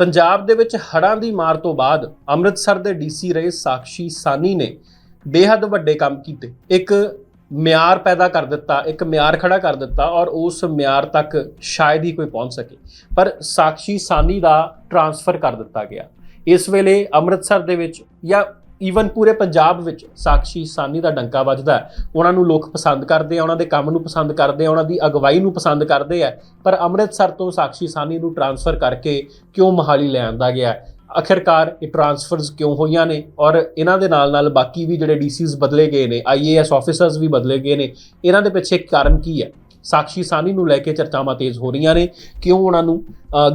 ਪੰਜਾਬ ਦੇ ਵਿੱਚ ਹੜ੍ਹਾਂ ਦੀ ਮਾਰ ਤੋਂ ਬਾਅਦ ਅੰਮ੍ਰਿਤਸਰ ਦੇ ਡੀਸੀ ਰਹੇ ਸਾਕਸ਼ੀ ਸਾਨੀ ਨੇ ਬੇਹੱਦ ਵੱਡੇ ਕੰਮ ਕੀਤੇ। ਇੱਕ ਮਿਆਰ ਪੈਦਾ ਕਰ ਦਿੱਤਾ, ਇੱਕ ਮਿਆਰ ਖੜਾ ਕਰ ਦਿੱਤਾ ਔਰ ਉਸ ਮਿਆਰ ਤੱਕ ਸ਼ਾਇਦ ਹੀ ਕੋਈ ਪਹੁੰਚ ਸਕੇ। ਪਰ ਸਾਕਸ਼ੀ ਸਾਨੀ ਦਾ ਟਰਾਂਸਫਰ ਕਰ ਦਿੱਤਾ ਗਿਆ। ਇਸ ਵੇਲੇ ਅੰਮ੍ਰਿਤਸਰ ਦੇ ਵਿੱਚ ਜਾਂ ਈਵਨ ਪੂਰੇ ਪੰਜਾਬ ਵਿੱਚ ਸਾਕਸ਼ੀ ਸਾਨੀ ਦਾ ਡੰਕਾ ਵੱਜਦਾ ਉਹਨਾਂ ਨੂੰ ਲੋਕ ਪਸੰਦ ਕਰਦੇ ਆ, ਉਹਨਾਂ ਦੇ ਕੰਮ ਨੂੰ ਪਸੰਦ ਕਰਦੇ ਆ, ਉਹਨਾਂ ਦੀ ਅਗਵਾਈ ਨੂੰ ਪਸੰਦ ਕਰਦੇ ਆ। ਪਰ ਅੰਮ੍ਰਿਤਸਰ ਤੋਂ ਸਾਕਸ਼ੀ ਸਾਨੀ ਨੂੰ ਟਰਾਂਸਫਰ ਕਰਕੇ ਕਿਉਂ ਮਹਾਲੀ ਲੈ ਆਂਦਾ ਗਿਆ? ਹੈ? ਆਖਿਰਕਾਰ ਇਹ ਟਰਾਂਸਫਰਸ ਕਿਉਂ ਹੋਈਆਂ ਨੇ? ਔਰ ਇਹਨਾਂ ਦੇ ਨਾਲ ਨਾਲ ਬਾਕੀ ਵੀ ਜਿਹੜੇ ਡੀਸੀਜ਼ ਬਦਲੇ ਗਏ ਨੇ ਆਈਏਐਸ ਆਫੀਸਰਸ ਵੀ ਬਦਲੇ ਗਏ ਨੇ, ਇਹਨਾਂ ਦੇ ਪਿੱਛੇ ਕਾਰਨ ਕੀ ਹੈ? ਸਾਕਸ਼ੀ ਸਾਨੀ ਨੂੰ ਲੈ ਕੇ ਚਰਚਾਵਾਂ ਤੇਜ਼ ਹੋ ਰਹੀਆਂ ਨੇ। ਕਿਉਂ ਉਹਨਾਂ ਨੂੰ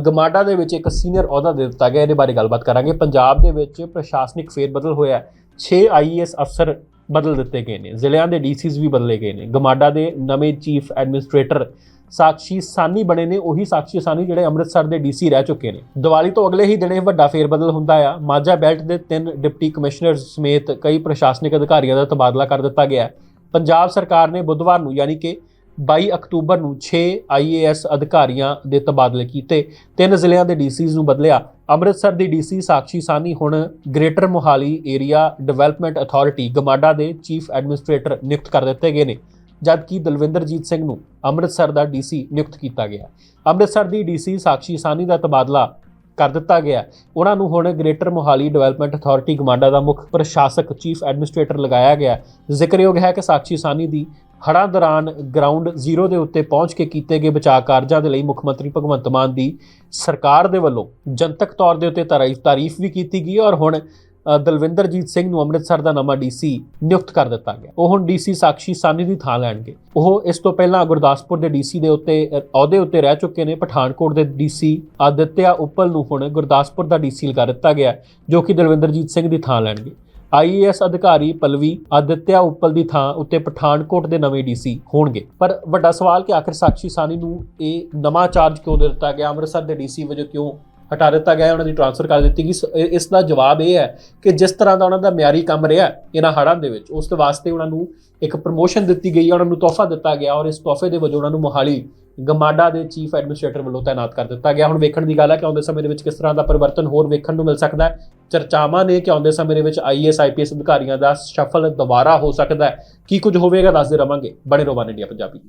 ਗਮਾਡਾ ਦੇ ਵਿੱਚ ਇੱਕ ਸੀਨੀਅਰ ਅਹੁਦਾ ਦੇ ਦਿੱਤਾ ਗਿਆ, ਇਹਦੇ ਬਾਰੇ ਗੱਲਬਾਤ ਕਰਾਂਗੇ। ਪੰਜਾਬ ਦੇ ਵਿੱਚ ਪ੍ਰਸ਼ਾਸਨਿਕ ਫੇਰਬਦਲ ਹੋਇਆ 6 ਆਈਏਐਸ ਅਫਸਰ ਬਦਲ ਦਿੱਤੇ ਗਏ ਨੇ, ਜ਼ਿਲ੍ਹਿਆਂ ਦੇ ਡੀਸੀਜ਼ ਵੀ ਬਦਲੇ ਗਏ ਨੇ। ਗਮਾਡਾ ਦੇ ਨਵੇਂ ਚੀਫ ਐਡਮਿਨਿਸਟ੍ਰੇਟਰ ਸਾਕਸ਼ੀ ਸਾਨੀ ਬਣੇ ਨੇ, ਉਹੀ ਸਾਕਸ਼ੀ ਸਾਨੀ ਜਿਹੜੇ ਅੰਮ੍ਰਿਤਸਰ ਦੇ ਡੀਸੀ ਰਹਿ ਚੁੱਕੇ ਨੇ। ਦੀਵਾਲੀ ਤੋਂ ਅਗਲੇ ਹੀ ਦਿਨੇ ਵੱਡਾ ਫੇਰ ਬਦਲ ਹੁੰਦਾ ਆ। ਮਾਝਾ ਬੈਲਟ ਦੇ ਤਿੰਨ ਡਿਪਟੀ ਕਮਿਸ਼ਨਰ ਸਮੇਤ ਕਈ ਪ੍ਰਸ਼ਾਸਨਿਕ ਅਧਿਕਾਰੀਆਂ ਦਾ ਤਬਾਦਲਾ ਕਰ ਦਿੱਤਾ ਗਿਆ ਪੰਜਾਬ ਸਰਕਾਰ ਨੇ ਬੁੱਧਵਾਰ ਨੂੰ, ਯਾਨੀ ਕਿ 22 ਅਕਤੂਬਰ ਨੂੰ 6 ਆਈਏਐਸ ਅਧਿਕਾਰੀਆਂ ਦੇ ਤਬਾਦਲੇ ਕੀਤੇ। ਤਿੰਨ ਜ਼ਿਲ੍ਹਿਆਂ ਦੇ ਡੀਸੀਜ਼ ਨੂੰ ਬਦਲਿਆ। ਅੰਮ੍ਰਿਤਸਰ ਦੀ ਡੀਸੀ ਸਾਕਸ਼ੀ ਸਾਨੀ, ਹੁਣ greater Mohali area development authority, GMADA ਦੇ ਚੀਫ ਐਡਮਿਨਿਸਟ੍ਰੇਟਰ ਨਿਯੁਕਤ ਕਰ ਦਿੱਤੇ ਗਏ ਨੇ, ਜਦਕਿ ਦਲਵਿੰਦਰਜੀਤ ਸਿੰਘ ਨੂੰ ਅੰਮ੍ਰਿਤਸਰ ਦਾ ਡੀਸੀ ਨਿਯੁਕਤ ਕੀਤਾ ਗਿਆ। ਅੰਮ੍ਰਿਤਸਰ ਦੀ ਡੀਸੀ ਸਾਕਸ਼ੀ ਸਾਨੀ ਦਾ ਤਬਾਦਲਾ ਕਰ ਦਿੱਤਾ ਗਿਆ। ਉਹਨਾਂ ਨੂੰ ਹੁਣ greater Mohali development authority, GMADA ਦਾ ਮੁੱਖ ਪ੍ਰਸ਼ਾਸਕ, ਚੀਫ ਐਡਮਿਨਿਸਟ੍ਰੇਟਰ ਲਗਾਇਆ ਗਿਆ। ਜ਼ਿਕਰਯੋਗ ਹੈ ਕਿ ਸਾਕਸ਼ੀ ਸਾਨੀ ਦੀ ਹੜ੍ਹਾਂ ਦੌਰਾਨ ਗਰਾਊਂਡ ਜ਼ੀਰੋ ਦੇ ਉੱਤੇ ਪਹੁੰਚ ਕੇ ਕੀਤੇ ਗਏ ਬਚਾਅ ਕਾਰਜਾਂ ਦੇ ਲਈ ਮੁੱਖ ਮੰਤਰੀ ਭਗਵੰਤ ਮਾਨ ਦੀ ਸਰਕਾਰ ਦੇ ਵੱਲੋਂ ਜਨਤਕ ਤੌਰ ਦੇ ਉੱਤੇ ਤਾਰੀਫ ਤਾਰੀਫ ਵੀ ਕੀਤੀ ਗਈ ਔਰ ਹੁਣ ਦਲਵਿੰਦਰਜੀਤ ਸਿੰਘ ਨੂੰ ਅੰਮ੍ਰਿਤਸਰ ਦਾ ਨਵਾਂ ਡੀਸੀ ਨਿਯੁਕਤ ਕਰ ਦਿੱਤਾ ਗਿਆ। ਉਹ ਹੁਣ ਡੀਸੀ ਸਾਕਸ਼ੀ ਸਾਨੀ ਦੀ ਥਾਂ ਲੈਣਗੇ। ਉਹ ਇਸ ਤੋਂ ਪਹਿਲਾਂ ਗੁਰਦਾਸਪੁਰ ਦੇ ਡੀਸੀ ਦੇ ਉੱਤੇ ਅਹੁਦੇ ਉੱਤੇ ਰਹਿ ਚੁੱਕੇ ਨੇ। ਪਠਾਨਕੋਟ ਦੇ ਡੀਸੀ ਆਦਿਤਿਆ ਉੱਪਲ ਨੂੰ ਹੁਣ ਗੁਰਦਾਸਪੁਰ ਦਾ ਡੀਸੀ ਲਗਾ ਦਿੱਤਾ ਗਿਆ, ਜੋ ਕਿ ਦਲਵਿੰਦਰਜੀਤ ਸਿੰਘ ਦੀ ਥਾਂ ਲੈਣਗੇ। ਆਈਏਐਸ ਅਧਿਕਾਰੀ ਪਲਵੀ ਆਦਿਤਿਆ ਉੱਪਲ ਦੀ ਥਾਂ ਉੱਤੇ ਪਠਾਨਕੋਟ ਦੇ ਨਵੇਂ ਡੀਸੀ ਹੋਣਗੇ। ਪਰ ਵੱਡਾ ਸਵਾਲ ਕਿ ਆਖਿਰ ਸਾਕਸ਼ੀ ਸਾਨੀ ਨੂੰ ਇਹ ਨਵਾਂ ਚਾਰਜ ਕਿਉਂ ਦੇ ਦਿੱਤਾ ਗਿਆ? ਅੰਮ੍ਰਿਤਸਰ ਦੇ ਡੀਸੀ ਵਜੋਂ ਕਿਉਂ ਹਟਾ ਦਿੱਤਾ ਗਿਆ ਉਹਨਾਂ ਦੀ ਟ੍ਰਾਂਸਫਰ ਕਰ ਦਿੱਤੀ ਗਈ। ਸ- ਇਸ ਦਾ ਜਵਾਬ ਇਹ ਹੈ ਕਿ ਜਿਸ ਤਰ੍ਹਾਂ ਦਾ ਉਹਨਾਂ ਦਾ ਮਿਆਰੀ ਕੰਮ ਰਿਹਾ ਇਹਨਾਂ ਹੜ੍ਹਾਂ ਦੇ ਵਿੱਚ, ਉਸ ਦੇ ਵਾਸਤੇ ਉਹਨਾਂ ਨੂੰ ਇੱਕ ਪ੍ਰਮੋਸ਼ਨ ਦਿੱਤੀ ਗਈ ਉਹਨਾਂ ਨੂੰ ਤੋਹਫਾ ਦਿੱਤਾ ਗਿਆ ਔਰ ਇਸ ਤੋਹਫੇ ਦੇ ਵਜੋਂ ਉਹਨਾਂ ਨੂੰ ਮੋਹਾਲੀ ਗਮਾਡਾ ਦੇ ਚੀਫ ਐਡਮਿਨਿਸਟ੍ਰੇਟਰ ਵੱਲੋਂ ਤਾਇਨਾਤ ਕਰ ਦਿੱਤਾ ਗਿਆ। ਹੁਣ ਵੇਖਣ ਦੀ ਗੱਲ ਹੈ ਕਿ ਆਉਂਦੇ ਸਮੇਂ ਦੇ ਵਿੱਚ ਕਿਸ ਤਰ੍ਹਾਂ ਦਾ ਪਰਿਵਰਤਨ ਹੋਰ ਵੇਖਣ ਨੂੰ ਮਿਲ ਸਕਦਾ ਹੈ। ਚਰਚਾਵਾਂ ਨੇ ਕਿ ਆਉਂਦੇ ਸਮੇਂ ਦੇ ਵਿੱਚ ਆਈਐਸ ਆਈਪੀਐਸ ਅਧਿਕਾਰੀਆਂ ਦਾ ਸ਼ਫਲ ਦੁਬਾਰਾ ਹੋ ਸਕਦਾ ਹੈ। ਕੀ ਕੁਝ ਹੋਵੇਗਾ, ਦੱਸਦੇ ਰਵਾਂਗੇ। ਬਣੇ ਰਹੋ ਇੰਡੀਆ ਪੰਜਾਬੀ।